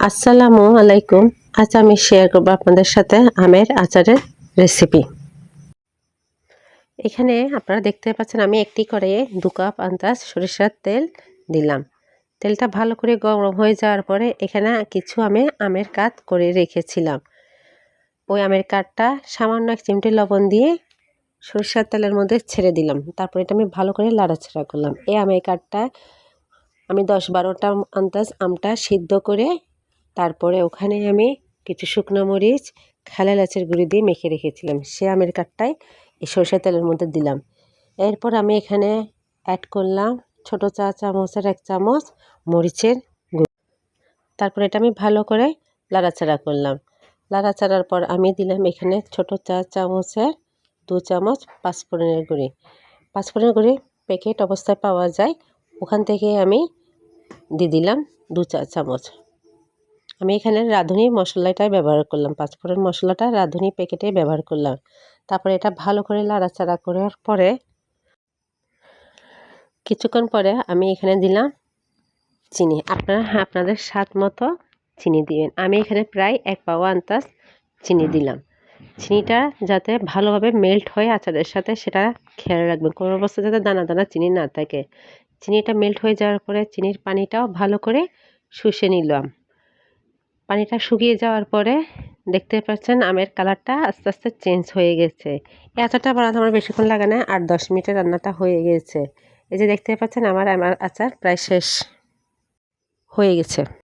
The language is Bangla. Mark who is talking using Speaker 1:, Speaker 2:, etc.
Speaker 1: আসসালামু আলাইকুম। আজ আমি শেয়ার করব আপনাদের সাথে আমের আচারের রেসিপি এখানে আপনারা দেখতে পাচ্ছেন আমি একটি করে দু কাপ আন্দাজ সরিষার তেল দিলাম। তেলটা ভালো করে গরম হয়ে যাওয়ার পরে এখানে কিছু আমি আমের কাত করে রেখেছিলাম। ওই আমের কাঠটা সামান্য এক চিমটি লবণ দিয়ে সরিষার তেলের মধ্যে ছেড়ে দিলাম। তারপরে এটা আমি ভালো করে লাড়াচাড়া করলাম। এই আমের কাঠটা আমি দশ বারোটা আন্দাজ আমটা সিদ্ধ করে তারপরে ওখানে আমি কিছু শুকনো মরিচ, খালা লাচের গুঁড়ি দিয়ে মেখে রেখেছিলাম। সে আমের কাঠটাই এই সরষের তেলের মধ্যে দিলাম। এরপর আমি এখানে অ্যাড করলাম ছোট চা চামচের এক চামচ মরিচের গুঁড়ো। তারপর এটা আমি ভালো করে লাড়াচাড়া করলাম। লাড়াচাড়ার পর আমি দিলাম এখানে ছোট চা চামচের দু চামচ পাঁচফোড়নের গুঁড়ি। পাঁচফোড়নের গুঁড়ি প্যাকেট অবস্থায় পাওয়া যায়। ওখান থেকে আমি দিয়ে দিলাম দু চা চামচ। আমি এখানে রাঁধুনি মশলাটাই ব্যবহার করলাম, পাঁচফোড়ন মশলাটা রাঁধুনি প্যাকেটে ব্যবহার করলাম। তারপরে এটা ভালো করে লাড়াচাড়া করার পরে কিছুক্ষণ পরে আমি এখানে দিলাম চিনি। আপনারা আপনাদের স্বাদ মতো চিনি দিবেন। আমি এখানে প্রায় এক পাওয়া আন্তাজ চিনি দিলাম। চিনিটা যাতে ভালোভাবে মেল্ট হয়ে আচারের সাথে সেটা খেয়াল রাখবেন। কোনো অবস্থা যাতে দানা দানা চিনি না থাকে। চিনিটা মেল্ট হয়ে যাওয়ার পরে চিনির পানিটাও ভালো করে শুষে নিলাম। পানিটা শুকিয়ে যাওয়ার পরে দেখতে পাচ্ছেন আমের কালারটা আস্তে আস্তে চেঞ্জ হয়ে গেছে। এতটা বানাতে আমার বেশিক্ষণ লাগে না আর দশ মিনিটে রান্নাটা হয়ে গেছে। এই যে দেখতে পাচ্ছেন আমার আমার আচার প্রায় শেষ হয়ে গেছে।